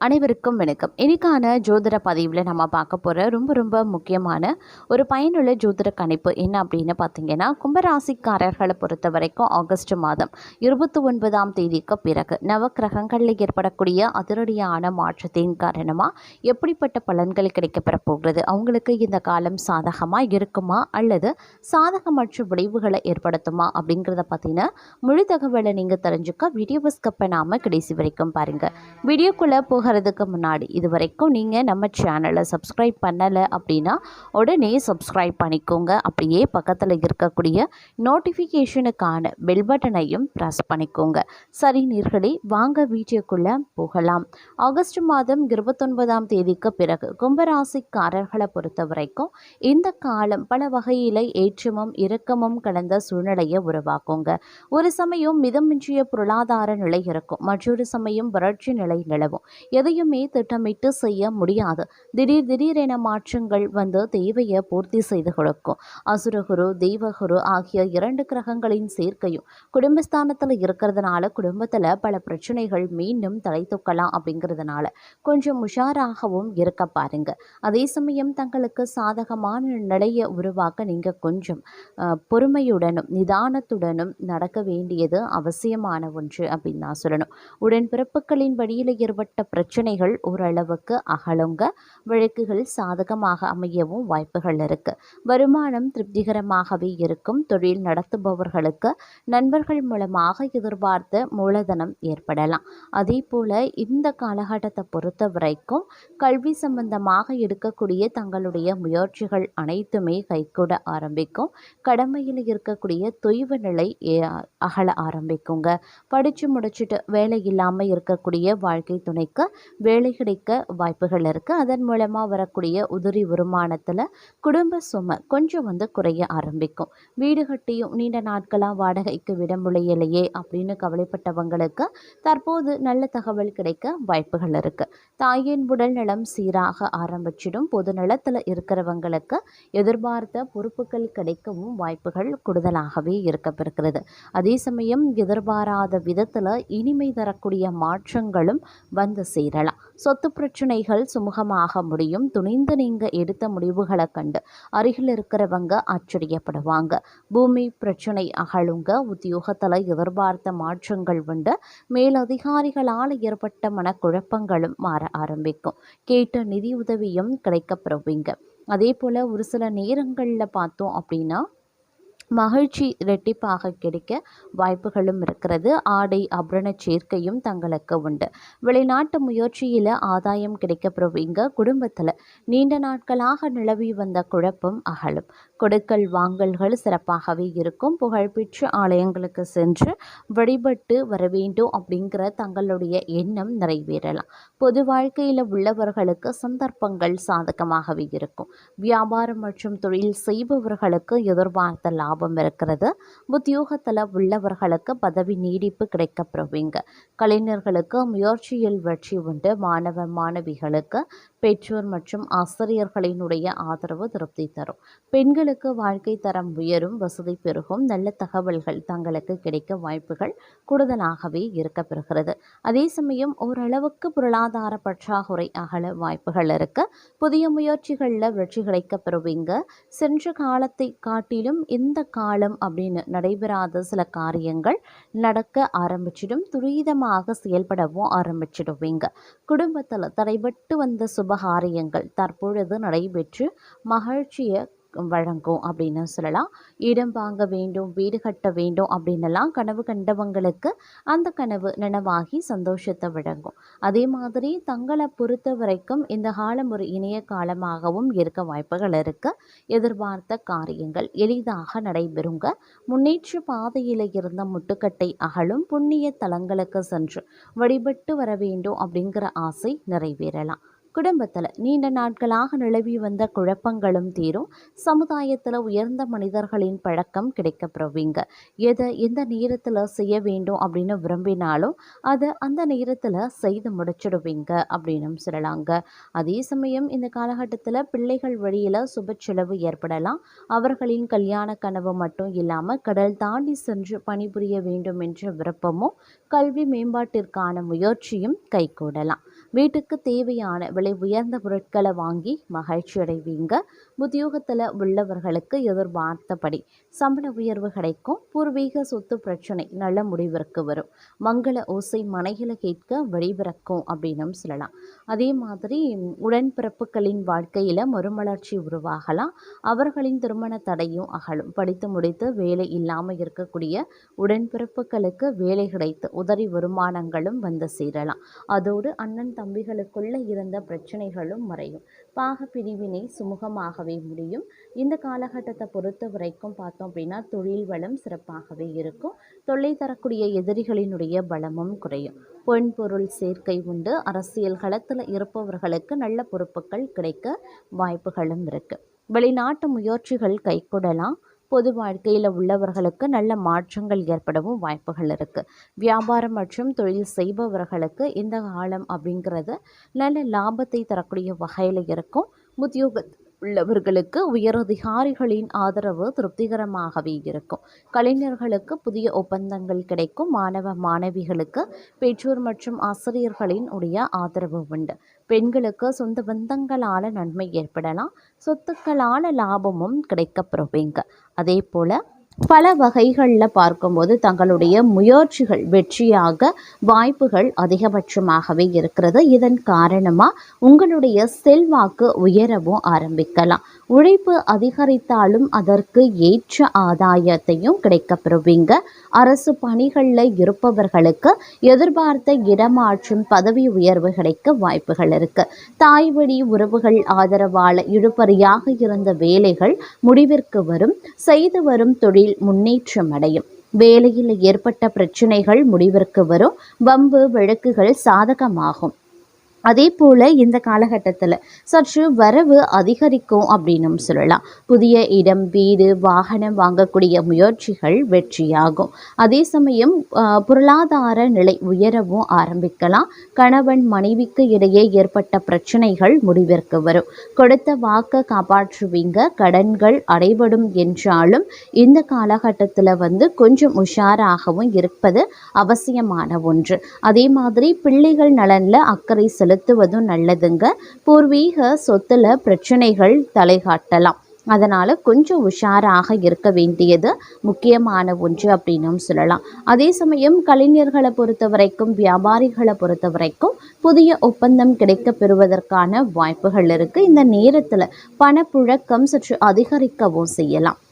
அனைவருக்கும் வணக்கம். இன்னைக்கான ஜோதிட பதிவில் நம்ம பார்க்க போகிற ரொம்ப ரொம்ப முக்கியமான ஒரு பயனுள்ள ஜோதிட கணிப்பு என்ன அப்படின்னு பார்த்தீங்கன்னா கும்பராசிக்காரர்களை பொறுத்த வரைக்கும் ஆகஸ்ட் மாதம் இருபத்தி ஒன்பதாம் தேதிக்கு பிறகு நவக்கிரகங்களில் ஏற்படக்கூடிய அதிரடியான மாற்றத்தின் காரணமாக எப்படிப்பட்ட பலன்கள் கிடைக்கப்பெற போகிறது? அவங்களுக்கு இந்த காலம் சாதகமாக இருக்குமா? அல்லது சாதகமற்ற விளைவுகளை ஏற்படுத்துமா? அப்படிங்கிறத பார்த்தீங்கன்னா முழு தகவலை நீங்கள் தெரிஞ்சுக்க வீடியோ ஸ்கப்பை நாம கடைசி வரைக்கும் பாருங்கள் வீடியோக்குள்ளே போகிறதுக்கு முன்னாடி இது வரைக்கும் நீங்கள் நம்ம சேனலை சப்ஸ்கிரைப் பண்ணலை அப்படின்னா உடனே சப்ஸ்கிரைப் பண்ணிக்கோங்க. அப்படியே பக்கத்தில் இருக்கக்கூடிய நோட்டிஃபிகேஷனுக்கான பெல் பட்டனையும் ப்ரெஸ் பண்ணிக்கோங்க. சரி நீர்களே வாங்க வீடியோக்குள்ளே போகலாம். ஆகஸ்ட் மாதம் இருபத்தொன்பதாம் தேதிக்கு பிறகு கும்பராசிக்காரர்களை பொறுத்த வரைக்கும் இந்த காலம் பல வகையில் ஏற்றமும் இறக்கமும் கலந்த சூழ்நிலையை உருவாக்குங்க. ஒரு சமயம் மிதமின்றிய பொருளாதார நிலை இருக்கும். மற்றொரு சமயம் வறட்சி நிலை நிலவும். எதையுமே திட்டமிட்டு செய்ய முடியாது. திடீர் திடீரென மாற்றங்கள் வந்து தேவையை பூர்த்தி செய்து கொடுக்கும். அசுரகுரு தெய்வகுரு ஆகிய இரண்டு கிரகங்களின் சேர்க்கையும் குடும்பஸ்தானத்தில் இருக்கிறதுனால குடும்பத்தில் பல பிரச்சனைகள் மீண்டும் தலை தூக்கலாம் அப்படிங்கிறதுனால கொஞ்சம் உஷாராகவும் இருக்க பாருங்க. அதே சமயம் தங்களுக்கு சாதகமான நிலையை உருவாக்க நீங்கள் கொஞ்சம் பொறுமையுடனும் நிதானத்துடனும் நடக்க வேண்டியது அவசியமான ஒன்று அப்படின்னு நான் சொல்லணும். உடன்பிறப்புகளின் வழியில் ஏற்பட்ட பிரச்சனை பிரச்சனைகள் ஓரளவுக்கு அகலுங்க. வழக்குகள் சாதகமாக அமையவும் வாய்ப்புகள் இருக்கு. வருமானம் திருப்திகரமாகவே இருக்கும். தொழில் நடத்துபவர்களுக்கு நண்பர்கள் மூலமாக எதிர்பார்த்த மூலதனம் ஏற்படலாம். அதே போல இந்த காலகட்டத்தை பொறுத்த வரைக்கும் கல்வி சம்பந்தமாக எடுக்கக்கூடிய தங்களுடைய முயற்சிகள் அனைத்துமே கைகூட ஆரம்பிக்கும். கடமையில் இருக்கக்கூடிய தொய்வு நிலை ஏ- அகல ஆரம்பிக்குங்க. படித்து முடிச்சுட்டு வேலை இல்லாமல் இருக்கக்கூடிய வாழ்க்கை துணைக்கு வேலை கிடைக்க வாய்ப்புகள் இருக்குது அதன் மூலமாக வரக்கூடிய உதிரி வருமானத்தில் குடும்ப சுமை கொஞ்சம் வந்து குறைய ஆரம்பிக்கும். வீடு கட்டியும் நீண்ட நாட்களாக வாடகைக்கு விட முடியலையே அப்படின்னு கவலைப்பட்டவங்களுக்கு தற்போது நல்ல தகவல் கிடைக்க வாய்ப்புகள் இருக்குது தாயின் உடல் நலம் சீராக ஆரம்பிச்சிடும். பொது நலத்தில் இருக்கிறவங்களுக்கு எதிர்பார்த்த பொறுப்புகள் கிடைக்கவும் வாய்ப்புகள் கூடுதலாகவே இருக்கப்பெறுகிறது. அதே சமயம் எதிர்பாராத விதத்தில் இனிமை தரக்கூடிய மாற்றங்களும் வந்து சேரலாம் சொத்து பிரச்சனைகள் சுமூகமாக முடியும். துணிந்து நீங்கள் எடுத்த முடிவுகளை கண்டு அருகில் இருக்கிறவங்க ஆச்சரியப்படுவாங்க பூமி பிரச்சனை அகழுங்க உத்தியோகத்தில் எதிர்பார்த்த மாற்றங்கள் உண்டு. மேலதிகாரிகளால் ஏற்பட்ட மனக்குழப்பங்களும் மாற ஆரம்பிக்கும். கேட்ட நிதியுதவியும் கிடைக்கப்பெறுவீங்க அதே போல் ஒரு சில நேரங்களில் பார்த்தோம் அப்படின்னா மகிழ்ச்சி இரட்டிப்பாக கிடைக்க வாய்ப்புகளும் இருக்கிறது. ஆடை ஆபரண சேர்க்கையும் தங்களுக்கு உண்டு. வெளிநாட்டு முயற்சியில் ஆதாயம் கிடைக்கப்பெறுவீங்க. குடும்பத்தில் நீண்ட நாட்களாக நிலவி வந்த குழப்பம் அகலும். கொடுக்கல் வாங்கல்கள் சிறப்பாகவே இருக்கும். புகழ்பெற்ற ஆலயங்களுக்கு சென்று வழிபட்டு வர வேண்டும் அப்படிங்கிற தங்களுடைய எண்ணம் நிறைவேறலாம். பொது வாழ்க்கையில் உள்ளவர்களுக்கு சந்தர்ப்பங்கள் சாதகமாகவே இருக்கும். வியாபாரம் மற்றும் தொழில் செய்பவர்களுக்கு எதிர்பார்த்த லாபம் இருக்கிறது. உத்தியோகத்தில் உள்ளவர்களுக்கு பதவி நீடிப்பு கிடைக்கப்பெறுவீங்க. கலைஞர்களுக்கு முயற்சியில் வெற்றி உண்டு. மாணவ மாணவிகளுக்கு பெற்றோர் மற்றும் ஆசிரியர்களினுடைய ஆதரவு திருப்தி தரும். பெண்களுக்கு வாழ்க்கை தரம் உயரும் வசதி பெருகும் நல்ல தகவல்கள் தங்களுக்கு கிடைக்க வாய்ப்புகள் கூடுதலாகவே இருக்கப்பெறுகிறது. அதே சமயம் ஓரளவுக்கு பொருளாதார பற்றாக்குறை அகல வாய்ப்புகள் இருக்கு. புதிய முயற்சிகளில் வெற்றி கிடைக்கப்பெறுவீங்க. சென்ற காலத்தை காட்டிலும் இந்த காலம் அப்படின்னு நடைபெறாத சில காரியங்கள் நடக்க ஆரம்பிச்சிடும். துரிதமாக செயல்படவும் ஆரம்பிச்சிடுவீங்க. குடும்பத்தில் தடைபட்டு வந்த சுபகாரியங்கள் தற்பொழுது நடைபெற்று மகிழ்ச்சியை வழங்கும் அப்படின்னு சொல்லலாம். இடம் வாங்க வேண்டும் வீடு கட்ட வேண்டும் அப்படின்னலாம் கனவு கண்டவங்களுக்கு அந்த கனவு நனவாகி சந்தோஷத்தை வழங்கும். அதே மாதிரி தங்களை பொறுத்த வரைக்கும் இந்த காலம் ஒரு இணைய காலமாகவும் இருக்க வாய்ப்புகள் இருக்கு. எதிர்பார்த்த காரியங்கள் எளிதாக நடைபெறுங்க. முன்னேற்ற பாதையில் இருந்த முட்டுக்கட்டை அகலும் புண்ணிய தலங்களுக்கு சென்று வழிபட்டு வர வேண்டும் அப்படிங்கிற ஆசை நிறைவேறலாம். குடும்பத்தில் நீண்ட நாட்களாக நிலவி வந்த குழப்பங்களும் தீரும். சமுதாயத்தில் உயர்ந்த மனிதர்களின் பழக்கம் கிடைக்கப்பெறுவீங்க. எதை எந்த நேரத்தில் செய்ய வேண்டும் அப்படின்னு விரும்பினாலும் அதை அந்த நேரத்தில் செய்து முடிச்சிடுவீங்க அப்படின்னு சொல்லலாங்க. அதே சமயம் இந்த காலகட்டத்தில் பிள்ளைகள் வழியில் சுப செலவு ஏற்படலாம். அவர்களின் கல்யாண கனவு மட்டும் இல்லாமல் கடல் தாண்டி சென்று பணிபுரிய வேண்டும் என்ற விருப்பமும் கல்வி மேம்பாட்டிற்கான முயற்சியும் கைகூடலாம். வீட்டுக்கு தேவையான விலை உயர்ந்த பொருட்களை வாங்கி மகிழ்ச்சி அடைவீங்க. உத்தியோகத்தில் உள்ளவர்களுக்கு எதிர்பார்த்தபடி சம்பள உயர்வு கிடைக்கும். பூர்வீக சொத்து பிரச்சனை நல்ல முடிவிற்கு வரும். மங்கள ஓசை மனைகளை கேட்க வழிபிறக்கும் அப்படின்னும் சொல்லலாம். அதே மாதிரி உடன்பிறப்புகளின் வாழ்க்கையில் மறுமலர்ச்சி உருவாகலாம். அவர்களின் திருமண தடையும் அகலும். படித்து முடித்து வேலை இல்லாமல் இருக்கக்கூடிய உடன்பிறப்புகளுக்கு வேலை கிடைத்து உதறி வருமானங்களும் வந்து சேரலாம். அதோடு அண்ணன் தம்பிகளுக்குள்ள இருந்த பிரச்சனைகளும் மறையும். பாக பிரிவினை சுமூகமாகவே முடியும். இந்த காலகட்டத்தை பொறுத்த வரைக்கும் பார்த்தோம் அப்படின்னா தொழில் வளம் சிறப்பாகவே இருக்கும். தொல்லை தரக்கூடிய எதிரிகளினுடைய பலமும் குறையும். பொன் பொருள் சேர்க்கை உண்டு. அரசியல் களத்தில் இருப்பவர்களுக்கு நல்ல பொறுப்புகள் கிடைக்க வாய்ப்புகளும் இருக்குது வெளிநாட்டு முயற்சிகள் கைகூடலாம். பொது வாழ்க்கையில் உள்ளவர்களுக்கு நல்ல மாற்றங்கள் ஏற்படவும் வாய்ப்புகள் இருக்குது வியாபாரம் மற்றும் தொழில் செய்பவர்களுக்கு இந்த காலம் அப்படிங்கிறது நல்ல லாபத்தை தரக்கூடிய வகையில் இருக்கும். உத்தியோக உள்ளவர்களுக்கு உயரதிகாரிகளின் ஆதரவு திருப்திகரமாகவே இருக்கும். கலைஞர்களுக்கு புதிய ஒப்பந்தங்கள் கிடைக்கும். மாணவ மாணவிகளுக்கு பெற்றோர் மற்றும் ஆசிரியர்களின் உடைய ஆதரவு உண்டு. பெண்களுக்கு சொந்த பந்தங்களால் நன்மை ஏற்படலாம். சொத்துக்களால் லாபமும் கிடைக்கப்பெறுவீங்க அதே போல் பல வகைகளில் பார்க்கும்போது தங்களுடைய முயற்சிகள் வெற்றியாக வாய்ப்புகள் அதிகபட்சமாகவே இருக்கிறது. இதன் காரணமாக உங்களுடைய செல்வாக்கு உயரவும் ஆரம்பிக்கலாம். உழைப்பு அதிகரித்தாலும் அதற்கு ஏற்ற ஆதாயத்தையும் கிடைக்கப்பெறுவீங்க. அரசு பணிகளில் இருப்பவர்களுக்கு எதிர்பார்த்த இடமாற்றும் பதவி உயர்வு கிடைக்க வாய்ப்புகள் இருக்கு. தாய் வழி உறவுகள் ஆதரவால் இழுபறியாக இருந்த வேலைகள் முடிவிற்கு வரும். செய்து வரும் தொழில் முன்னேற்றம் அடையும். வேலையில் ஏற்பட்ட பிரச்சனைகள் முடிவிற்கு வரும். வம்பு வழக்குகள் சாதகமாகும். அதே போல் இந்த காலகட்டத்தில் சற்று வரவு அதிகரிக்கும் அப்படின்னும் சொல்லலாம். புதிய இடம் வீடு வாகனம் வாங்கக்கூடிய முயற்சிகள் வெற்றியாகும். அதே சமயம் பொருளாதார நிலை உயரவும் ஆரம்பிக்கலாம். கணவன் மனைவிக்கு இடையே ஏற்பட்ட பிரச்சனைகள் முடிவிற்கு வரும். கொடுத்த வாக்கை காப்பாற்றுவீங்க கடன்கள் அடைபடும் என்றாலும் இந்த காலகட்டத்தில் வந்து கொஞ்சம் உஷாராகவும் இருப்பது அவசியமான ஒன்று. அதே மாதிரி பிள்ளைகள் நலனில் அக்கறை செலுத்துவதும் நல்லதுங்க. பூர்வீக சொத்துல பிரச்சனைகள் தலைகாட்டலாம். அதனால் கொஞ்சம் உஷாராக இருக்க வேண்டியது முக்கியமான ஒன்று அப்படின்னும் சொல்லலாம். அதே சமயம் கலைஞர்களை பொறுத்த வரைக்கும் வியாபாரிகளை பொறுத்த வரைக்கும் புதிய ஒப்பந்தம் கிடைக்க பெறுவதற்கான வாய்ப்புகள் இருக்குது இந்த நேரத்தில் பணப்புழக்கம் சற்று அதிகரிக்கவும் செய்யலாம்.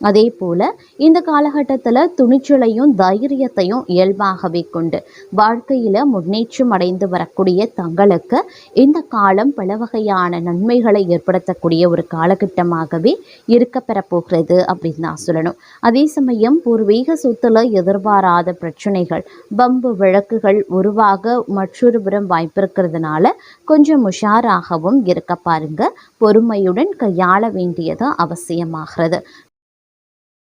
அதே போல இந்த காலகட்டத்தில் துணிச்சலையும் தைரியத்தையும் இயல்பாகவே கொண்டு வாழ்க்கையில் முன்னேற்றம் அடைந்து வரக்கூடிய தங்களுக்கு இந்த காலம் பல வகையான நன்மைகளை ஏற்படுத்தக்கூடிய ஒரு காலகட்டமாகவே இருக்கப்பெற போகிறது அப்படின்னு தான் சொல்லணும். அதே சமயம் பூர்வீக சொத்துல எதிர்பாராத பிரச்சனைகள் பம்பு விளக்குகள் உருவாக மற்றொரு புறம் வாய்ப்பிருக்கிறதுனால கொஞ்சம் உஷாராகவும் இருக்க பாருங்க. பொறுமையுடன் கையாள வேண்டியது அவசியமாகிறது.